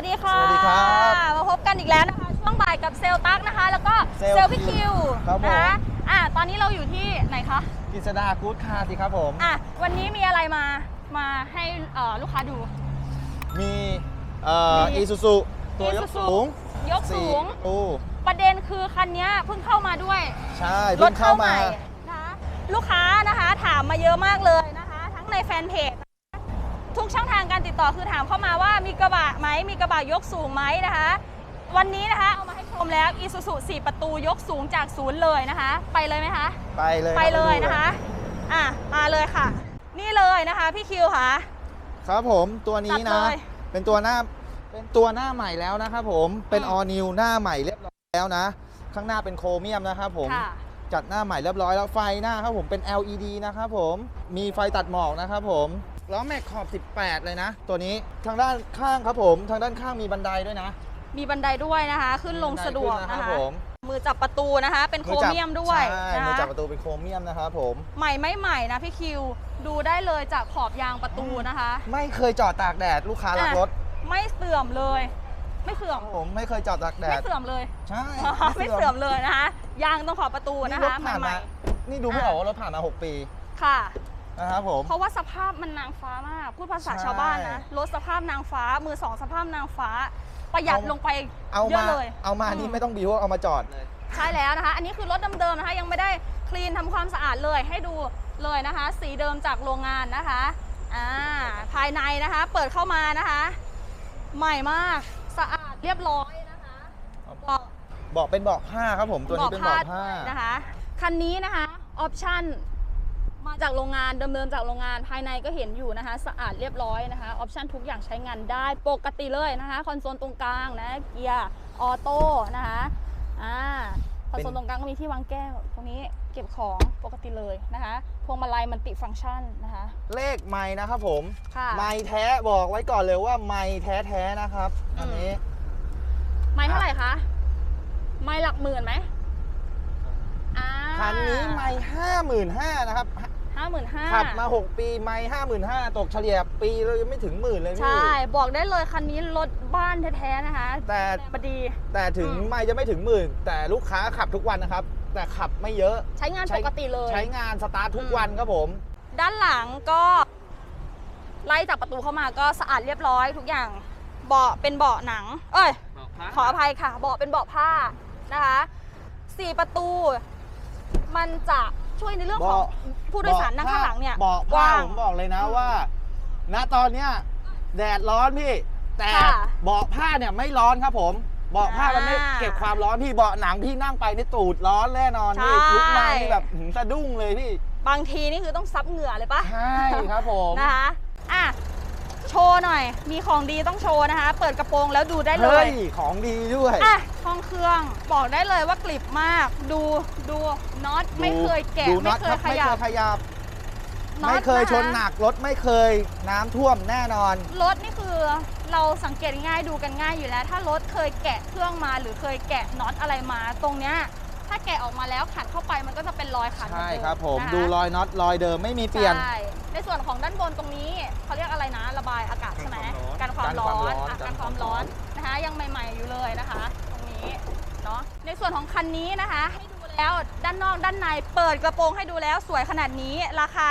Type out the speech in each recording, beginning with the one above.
วัสดีค่ะสวัสดีครับมาพบกันอีกแล้วนะคะช่วงบ่ายกับเซลตักนะคะ แล้วก็เซลล์เซลพี่คิวครับผม นะคะอะตอนนี้เราอยู่ที่ไหนคะกิษดากู๊ดคาร์สิครับผม อะวันนี้มีอะไรมามาให้เอ่อลูกค้าดู มีเอ่อมีอีซูซูตัวยก Isuzu สูงยกสูงโอ้ประเด็นคือคันนี้เพิ่งเข้ามาด้วย ใช่รเพิ่ถงเข้าเข้าใหมา ม่นะคะลูกค้านะคะถามมาเยอะมากเลยนะคะ ทั้งในแฟนเพจนะคะ ทุกช่องทางการติดต่อคือถามเข้ามาว่ามีกระบะไหมมีกระบะยกสูงไหมนะคะ วันนี้นะคะเอามาให้ชมแล้ว Isuzu 4ประตูยกสูงจากศูนย์เลยนะคะ ไปเลยไหมคะ ไปเลยไปเลยรับนะคะ อะมาเลยค่ะ นี่เลยนะคะพี่คิวค่ะ ครับผมตัวนี้จัดนะ เลย เป็นตัวหน้าเป็นตัวหน้าใหม่แล้วนะครับผมเป็นอืมออนิวหน้าใหม่เรียบร้อยแล้วนะ ข้างหน้าเป็นโครเมียมนะครับผม ค่ะ จัดหน้าใหม่เรียบร้อยแล้วไฟหน้าครับผมเป็น LED นะครับผมมีไฟตัดหมอกนะครับผม ล้อแม็กขอบ 18 เลยนะ ตัวนี้ทางด้านข้างครับผม ทางด้านข้างมีบันไดด้วยนะมีบันไดด้วยนะคะ ขึ้นลงมีบันไดสะดวกขึ้นะรับคะผมมือจับประตูนะคะ เป็นโครเมียมด้วยใช่นะมือจับคะประตูเป็นโครเมียมนะครับผมใหม่ไม่ใหม่นะพี่คิวดูได้เลยจากขอบยางประตูนะคะ ไม่เคยจอดตากแดดลูกค้ารักอะรถ ไม่เสื่อมเลย ไม่เสื่อมผมไม่เคยจอดตากแดไม่ดเสื่อมเลยใช่ไม่เสื่อมเลยนะคะยางตรงขอบประตูนี่นะรถคะผ่านใหมาม่นี่ดูไม่ออกว่ารถผ่านมา 6 ปีๆค่ะ นะครับผม เพราะว่าสภาพมันนางฟ้ามาก พูดภาษาใช่ ชาวบ้านนะรถสภาพนางฟ้า มือสองสภาพนางฟ้า ประหยัดเอาลงไปเอาเยมาอะเลยเอามานี่ไม่ต้องบิวเอามาจอดเลยใช่แล้วนะคะ อันนี้คือรถเดิมๆนะคะ ยังไม่ได้คลีนทำความสะอาดเลยให้ดูเลยนะคะ สีเดิมจากโรงงานนะคะอ่าภายในนะคะ เปิดเข้ามานะคะ ใหม่มากสะอาดเรียบร้อยนะคะเบาะ เบอกเป็นเบอกผ้าครับผมตัวนี้เป็นเบอกผ้าด้วยนะคะ คันนี้นะคะ ออปชั่น มาจากโรงงานดำเนินจากโรงงานภายในก็เห็นอยู่นะคะ สะอาดเรียบร้อยนะคะออปชั่นทุกอย่างใช้งานได้ปกติเลยนะคะ คอนโซลตรงกลางนะเกียร์ออโต้นะคะอ่าคอนโซลตรงกลางก็มีที่วางแก้วตรงนี้เก็บของปกติเลยนะคะพวงมาลัยมันติฟังก์ชันนะคะ เลขไม้นะครับผมค่ะไม้แท้บอกไว้ก่อนเลยว่าไม้แท้ๆนะครับอันนี้ไม่เท่าไหร่คะไม่หลักหมื่นไหมอ่าคันนี้ไม้ห้าหมื่นห้านะครับ ห้าหมื่นห้าขับมา 6 ปีไม้ห้าหมื่นห้าตกเฉลี่ยปีเรายังไม่ถึงหมื่นเลยพี่ ใช่ บอกได้เลยคันนี้รถบ้านแท้ๆนะคะแต่ บดี แต่ถึงอืม ไม่จะไม่ถึงหมื่น แต่ลูกค้าขับทุกวันนะครับ แต่ขับไม่เยอะ ใช้งานปกติเลย ใช้งานสตาร์ททุกวันครับผม ด้านหลังก็ไล่จากประตูเข้ามาก็สะอาดเรียบร้อยทุกอย่างเบาะเป็นเบาะหนัง เอ้ย ขออภัยค่ะ เบาะเป็นเบาะผ้านะคะสี่ประตู มันจะ ช่วยในเรื่องของเบาะผู้โดยสารนั่งข้างหลังเนี่ยเบาะกผ้าว้างผมบอกเลยนะอืมว่า ณตอนเนี้ยแดดร้อนพี่ แต่ค่ะเบาะผ้าเนี่ยไม่ร้อนครับผมเบาะผ้ามันไม่อ่าเก็บความร้อนพี่เบาะหนังพี่นั่งไปนี่ตูดร้อนแน่นอนพี่ใช่ลุกมานี่แบบหืมสะดุ้งเลยพี่ บางทีนี่คือต้องซับเหงื่อเลยปะใช่ครับผมนะคะอะโชว์หน่อย มีของดีต้องโชว์นะคะ เปิดกระโปรงแล้วดูได้เลเฮ้ยยของดีด้วย อะ ห้องเครื่อง บอกได้เลยว่ากลิบมาก ดูดูน็อตไม่เคยแกะดูไม่น็อตเคคยรับขไม่ยัเคบยขยับ น็อไม่ตเคยะะชนหนักรถไม่เคยน้ำท่วมแน่นอน รถนี่คือเราสังเกตง่ายดูกันง่ายอยู่แล้ว ถ้ารถเคยแกะเครื่องมาหรือเคยแกะน็อตอะไรมาตรงเนี้ยถ้าแกะออกมาแล้วขันเข้าไปมันก็จะเป็นรอยขันเหมือนใช่เดิครับผมนะคะ ดูรอยน็อตรอยเดิมไม่มีเปลี่ยน ใช่ในส่วนของด้านบนตรงนี้เขาเรียกอะไรนะระบายอากาศใช่ไหมกักันนความความร้ร้ออนนอะกักันนความมคาวร้ร้ออนนนะคะ ยังใหม่ ๆอยู่เลยนะคะตรง นี้เนาะในส่วนของคันนี้นะคะให้ดูแล้วด้านนอกด้านในเปิดกระโปรงให้ดูแล้วสวยขนาดนี้ราคา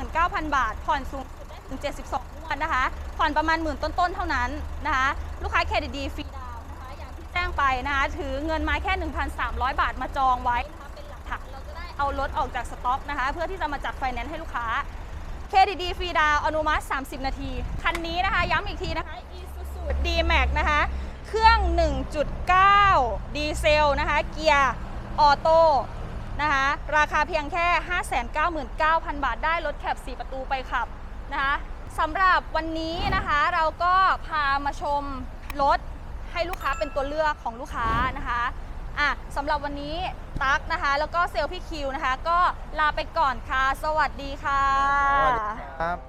599,000 บาท ผ่อนสูงสุดได้ถึง 72งวดนะคะ ผ่อนประมาณหมื่นต้นๆ เท่านั้นนะคะ ลูกค้าเครดิตดีฟรีดาวนะคะอย่างที่แจ้งไปนะคะถือเงินมาแค่ 1,300 บาทมาจองไว้นะคะเป็นหลักฐานเราจะได้เอารถออกจากสต็อกนะคะ เพื่อที่จะมาจัดไฟแนนซ์ให้ลูกค้าเครดิตดีฟรีดาวอนุมัติ 30 นาที คันนี้นะคะ ย้ำอีกทีนะคะ Isuzu D-Max นะคะ 1.9 ดีเซลนะคะ เกียร์ออโต้นะคะ ราคาเพียงแค่ 599,000 บาทได้รถแคป 4 ประตูไปขับนะคะสำหรับวันนี้นะคะเราก็พามาชมรถให้ลูกค้าเป็นตัวเลือกของลูกค้านะคะอะสำหรับวันนี้ตั๊กนะคะ แล้วก็เซลพี่คิวนะคะ ก็ลาไปก่อนค่ะ สวัสดีค่ะ สวัสดีครับ